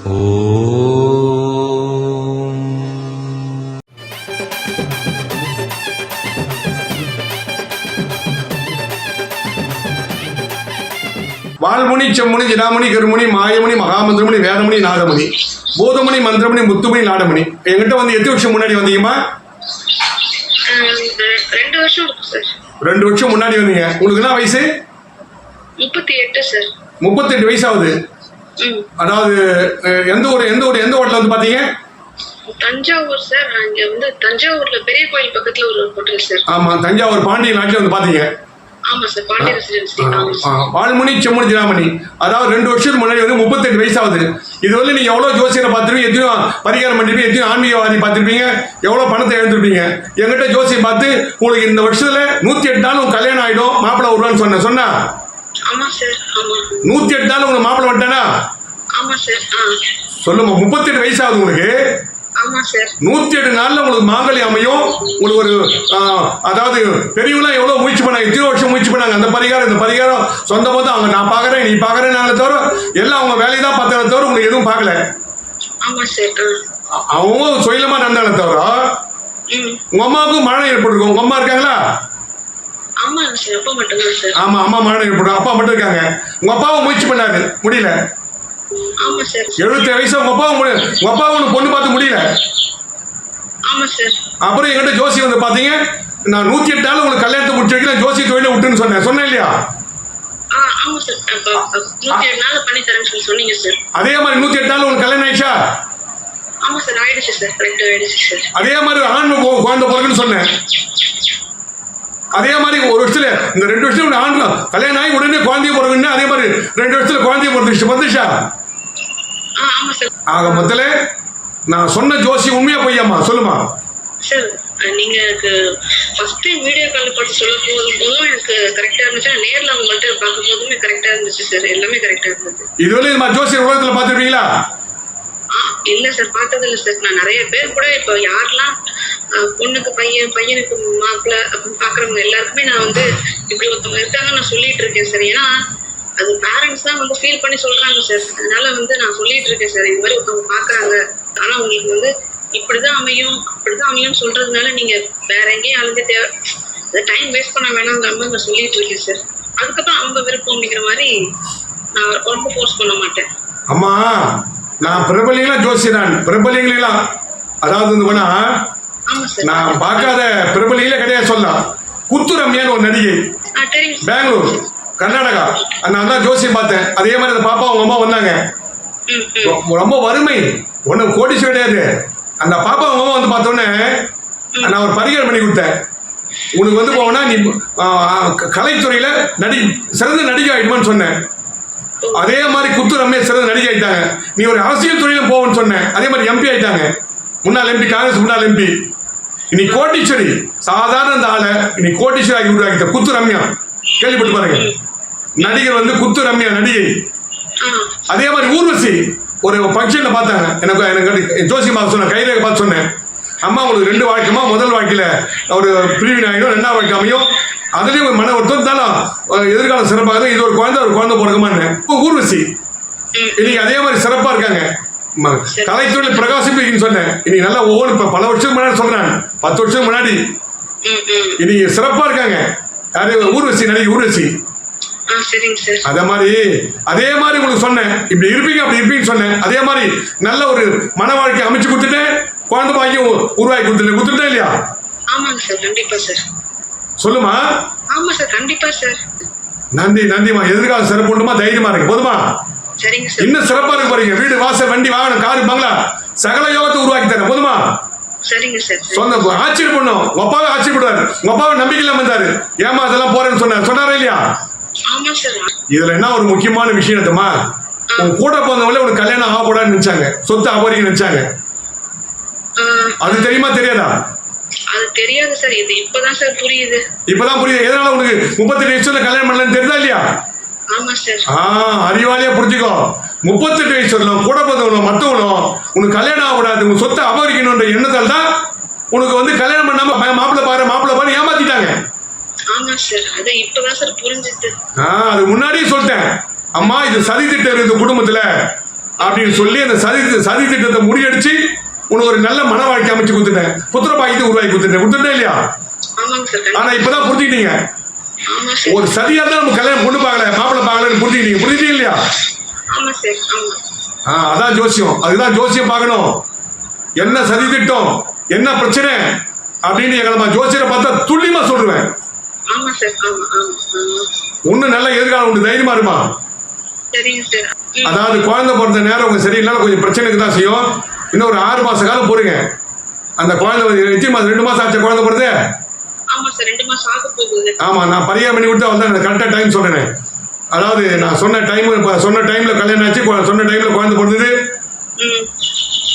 வால்முனி செம்முனி ஜிடாமணி கருமணி மாயமணி மகாமந்திரமணி வேதமணி நாதமணி பூதமணி மந்திரமணி முத்துமணி நாடமணி என்கிட்ட வந்து எத்தனை வருஷம் முன்னாடி வந்தீங்கம்மா? ரெண்டு வருஷம் ரெண்டு முன்னாடி வந்தீங்க. உங்களுக்கு என்ன வயசு? முப்பத்தி எட்டு சார். முப்பத்தெட்டு வயசு ஆகுது. அதாவது எந்த ஊர் எந்த ஊர் எந்த ஹோட்டல் வந்து பார்த்தீங்க தஞ்சாவூர் சார். இங்க வந்து தஞ்சாவூர்ல பெரிய கோயில் பக்கத்துல ஒரு ஹோட்டல் சார். ஆமாம் தஞ்சாவூர் பாண்டிய நாட்டில் வந்து ஆமா ஆமா செம்முனி ஜிடாமணி அதாவது ரெண்டு வருஷத்துக்கு முன்னாடி வந்து முப்பத்தெட்டு வயசு ஆகுது இது வந்து நீங்க எவ்வளவு ஜோசியரை பார்த்துருப்பீங்க? எத்தனையோ பரிகாரம் பண்ணிருப்பீங்க? எத்தனையோ ஆன்மீகவாதி பார்த்திருப்பீங்க? எவ்வளவு பணத்தை எழுந்திருப்பீங்க எங்கிட்ட ஜோசியம் பார்த்து உங்களுக்கு இந்த வருஷத்துல நூத்தி எட்டு நாள் கல்யாணம் ஆயிடும் மாப்பிள்ளை வருவான்னு சொன்னா? ஆமா ஆமா நூத்தி எட்டு நாள் உங்களுக்கு மாப்பிள்ளை வந்துட்டானா? சொல்லுமா முப்பத்தெட்டு வயசு ஆகுது உங்களுக்கு நூத்தி எட்டு நாள்ல உங்களுக்கு மாங்கல்யம் அமையும். உங்களுக்கு ஒரு அதாவது பெரியவங்களாம் எவ்வளவு முயற்சி பண்ணாங்க? இத்தனை வருஷம் முயற்சி பண்ணாங்க. அந்த பரிகாரம் இந்த பரிகாரம் சொந்தமா தான் அவங்க நான் பாக்குறேன் நீ பாக்குறேன் தவிர எல்லாம் அவங்க வேலையை தான் பார்த்தாலே தவிர உங்களுக்கு எதுவும் பார்க்கல. அவங்க சுயலமா நடந்தாலே தவிர உங்க அம்மாவுக்கும் மரணம் ஏற்பட்டிருக்கும். உங்க அம்மா இருக்காங்களா? ஆமா அம்மா மரணம் ஏற்படும் அப்பா மட்டும் இருக்காங்க. உங்க அப்பாவும் முயற்சி பண்ணாரு முடியல. எழுபத்தி வயசு உங்க அப்பாவும் உங்க அப்பாவும் உனக்கு பொண்ணு பார்த்து முடியல. அப்புறம் என்கிட்ட ஜோசி வந்து பாத்தீங்க நான் நூத்தி எட்டு நாள் உங்களுக்கு கல்யாணத்தை முடிச்சு வைக்கிறேன் ஜோசி தொழில விட்டுன்னு சொன்னேன். சொன்னேன் இல்லையா? அதே மாதிரி நூத்தி எட்டு நாள் உங்களுக்கு கல்யாணம் ஆயிடுச்சா? அதே மாதிரி ஆண் குழந்தை பிறகுன்னு சொன்னேன். அதே மாதிரி ஒரு வருஷத்துல இந்த ரெண்டு வருஷத்துல ஆண் கல்யாணம் ஆகி உடனே குழந்தைய பிறகுன்னு அதே மாதிரி ரெண்டு வருஷத்துல குழந்தைய பிறந்துச்சு? வந்துச்சா ஆக மொத்தல நான் சொன்ன ஜோசி உண்மையா பொய்யாம்மா? சொல்லுமா நீங்க எனக்கு ஃபர்ஸ்ட் வீடியோ கால் பார்த்து சொல்ல போதும் எனக்கு கரெக்டா இருந்துச்சு. நேர்ல உங்கள்கிட்ட பார்க்கும் போதுமே கரெக்டா இருந்துச்சு சார் எல்லாமே கரெக்டா இருந்தது இதுவரை ஜோசியர் உலகத்துல பார்த்துருப்பீங்களா? ஆ இல்ல சார் பார்த்தது இல்ல சார் நான் நிறைய பேர் கூட இப்போ யாரெல்லாம் பொண்ணுக்கு பையன் பையனுக்கு மாப்பிள்ள அப்படின்னு பாக்குறவங்க எல்லாருக்குமே நான் வந்து இப்படி ஒருத்தவங்க இருக்காங்க நான் சொல்லிட்டு இருக்கேன் சார் ஏன்னா அது பேரண்ட்ஸ் தான் வந்து ஃபீல் பண்ணி சொல்றாங்க சார் அதனால வந்து நான் சொல்லிட்டு இருக்கேன் சார் இந்த மாதிரி ஒருத்தவங்க பாக்குறாங்க. ஆனா உங்களுக்கு வந்து இப்படிதான் அமையும் அப்படிதான் அமையும் சொல்றதுனால நீங்க வேற எங்கேயும் அழுந்து தேவை டைம் வேஸ்ட் பண்ண வேணாங்கிற மாதிரி நான் சொல்லிட்டு இருக்கேன் சார் அதுக்கப்புறம் அவங்க விருப்பம் அப்படிங்கிற மாதிரி நான் ரொம்ப ஃபோர்ஸ் பண்ண மாட்டேன். அம்மா நான் பிரபலிங்களா ஜோசியரான் பிரபலிங்களா அதாவது வந்து நான் பார்க்காத பிரபலிங்களே கிடையாது சொல்லலாம். குத்து ரம்யான்னு ஒரு நடிகை? பெங்களூர் கர்நாடகா. நான் தான் ஜோசியம் பார்த்தேன். அதே மாதிரி அந்த பாப்பா அவங்க அம்மா வந்தாங்க. ரொம்ப வறுமை. ஒன்றும் கோடிச்சு கிடையாது. அந்த பாப்பா அவங்க அம்மா வந்து பார்த்தோன்னே நான் ஒரு பரிகாரம் பண்ணி கொடுத்தேன். உனக்கு வந்து போனா நீ கலைத்துறையில நடி சிறந்த நடிகை ஆயிடுமான்னு சொன்னேன். அதே மாதிரி குத்து ரம்யா சிறந்த நடிகை ஆயிட்டாங்க. நீ ஒரு அரசியல் துறையிலும் போவன்னு சொன்னேன் அதே மாதிரி எம்பி ஆயிட்டாங்க. முன்னாள் எம்பி காங்கிரஸ் முன்னாள் எம்பி இனி கோட்டீஸ்வரி சாதாரண அந்த ஆளை இனி கோட்டீஸ்வரி ஆகி உருவாக்கிட்ட குத்து ரம்யா. கேள்விப்பட்டு பாருங்க. நடிகர் வந்து குத்து ரம்யா நடிகை. அதே மாதிரி ஊர்வசி ஒரு ஃபங்க்ஷனில் பார்த்தாங்க. எனக்கு எனக்கு ஜோசி பார்க்க சொன்னேன். கைரேகை பார்த்து சொன்னேன். அம்மா உங்களுக்கு ரெண்டு வாழ்க்கைமா முதல் வாழ்க்கையில் ஒரு பிரிவினாயும் ஆகிடும் ரெண்டாவது வாழ்க்கை அமையும். அதுலயும் ஒரு மன இருந்தாலும் அஹ், எதிர்காலம் சிறப்பாக. இது ஒரு குழந்தை ஒரு குழந்தை பிறகுமான்னு இப்போ ஊர்வசி. இன்னைக்கு அதே மாதிரி சிறப்பா இருக்காங்க. கலைத்துறையில் பிரகாசிப்பிக்குன்னு சொன்னேன். இன்னைக்கு நல்லா ஒவ்வொரு இப்ப பல வருஷத்துக்கு முன்னாடி சொல்றேன். பத்து வருஷத்துக்கு முன்னாடி. இன்னைக்கு சிறப்பா இருக்காங்க. யாரு? ஊர்வசி நடிகை ஊர்வசி. அதே மாதிரி அதே மாதிரி உங்களுக்கு சொன்னேன். இப்படி இருப்பீங்க அப்படி இருப்பீங்கன்னு சொன்னேன். அதே மாதிரி நல்ல ஒரு மன வாழ்க்கை அமைச்சு கொடுத்துட்டேன் குழந்தை பாக்கியம் உருவாக்கி கொடுத்துட்டேன் கொடுத்துட்டேன் இல்லையா? ஆமாங்க சார். கண்டிப்பா சார். சொல்லுமா? ஆமா சார் கண்டிப்பா சார். நன்றி நன்றிமா எதிர்காலம் சிறப்பு உண்டுமா? தைரியமா இருக்கு. போதுமா? சரிங்க சார். இன்னும் சிறப்பா இருக்கு பாருங்க. வீடு வாசல் வண்டி வாகனம் காரு பங்களா சகல யோகத்தை உருவாக்கி தரேன். போதுமா? சரிங்க சார் சரி. சொந்த ஆச்சரியம் பண்ணும் உங்க அப்பாவை ஆச்சரியப்படுவாரு உங்க அப்பாவை நம்பிக்கை இல்லாம இருந்தாரு. ஏமா அதெல்லாம் போறேன்னு சொன்னார் சொன்னாரா இல்லையா? இதுல என்ன ஒரு முக்கியமான விஷயம் தெரியுமா? உன் கூட பிறந்தவங்களே உனக்கு கல்யாணம் ஆகக்கூடாதுன்னு நினைச்சாங்க. சொத்து அபரிக்க நினைச்சாங்க. அது தெரியுமா தெரியாதா? அது தெரியாது சார் இது இப்பதான் சார் புரியுது. இப்பதான் புரியுது. எதனால உனக்கு முப்பத்தெட்டு வயசுல கல்யாணம் பண்ணலன்னு தெரியுதா இல்லையா? ஆமா சார். ஆ அறிவாளியா புரிஞ்சுக்கோ. முப்பத்தெட்டு வயசு வரலாம் கூட பிறந்தவங்களும் மற்றவங்களும் உனக்கு கல்யாணம் ஆகக்கூடாது உன் சொத்தை அபகரிக்கணுன்ற எண்ணத்தால் தான் உனக்கு வந்து கல்யாணம் பண்ணாம மாப்பிள்ளை பாரு மாப்பிள்ளை பாரு ஏமாத்திட்டாங்க. ஆமா சார் அது இப்பதான் சார் புரிஞ்சுது. ஆ அது முன்னாடியே சொல்லிட்டேன். அம்மா இது சதி திட்டம் இருக்குது குடும்பத்துல. அப்படின்னு சொல்லி அந்த சதி சதி திட்டத்தை முறியடிச்சு உனக்கு ஒரு நல்ல மன வாழ்க்கை அமைச்சு கொடுத்துட்டேன். புத்திர பாக்கியத்தை உருவாக்கி கொடுத்துட்டேன். கொடுத்துட்டேன் இல்லையா. ஆனா இப்பதான் புரிஞ்சுக்கிட்டீங்க. ஒரு சதியா தான் நம்ம கல்யாணம் பொண்ணு பார்க்கல மாப்பிள்ளை பார்க்கலன்னு புரிஞ்சுக்கிட்டீங்க. புரிஞ்சுட்டீங்க இல்லையா? ஆ அதான் ஜோசியம். அதுதான் ஜோசியம் பார்க்கணும். என்ன சதி திட்டம்? என்ன பிரச்சனை? அப்படின்னு எங்களை நான் ஜோசியரை பார்த்தா துல்லியமா சொல்லுவேன். இன்னும் நல்ல எதிர்காலம் உண்டு தைரியமா இருமா. அதாவது குழந்தை பிறந்த நேரம் உங்க சரியில்லைனாலும் கொஞ்சம் பிரச்சனைக்கு தான் செய்யும். இன்னும் ஒரு ஆறு மாச காலம் பொறுங்க அந்த குழந்தை வந்து எத்தனை மாசம்? ரெண்டு மாசம் ஆச்சு குழந்தை பிறந்து? ஆமா நான் பரிகாரம் பண்ணி கொடுத்து அவள் தான் கரெக்டாக டைம் சொல்றேன். அதாவது நான் சொன்ன டைம் சொன்ன டைம்ல கல்யாணம் ஆச்சு சொன்ன டைம்ல குழந்தை பிறந்தது.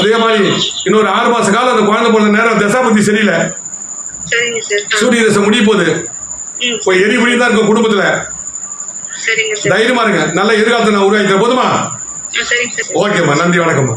அதே மாதிரி இன்னொரு ஆறு மாச காலம் அந்த குழந்தை பிறந்த நேரம் தசா புத்தி சரியில்லை. சூரிய தசை முடிய போகுது. இப்போ எரிபடி தான் இருக்கும் குடும்பத்துல. தைரியமா இருங்க. நல்ல எதிர்காலத்தை நான் உருவாக்கிற போதுமா? ஓகேம்மா. நன்றி வணக்கம்மா.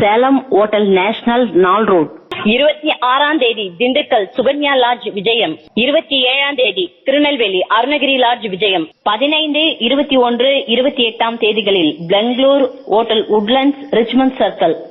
சேலம் ஓட்டல் நேஷனல் நாள் ரோட். இருபத்தி ஆறாம் தேதி திண்டுக்கல் சுகன்யா லாட்ஜ் விஜயம். இருபத்தி ஏழாம் தேதி திருநெல்வேலி அருணகிரி லாட்ஜ் விஜயம். பதினைந்து இருபத்தி ஒன்று இருபத்தி எட்டாம் தேதிகளில் Bangalore hotel Woodlands Richmond circle.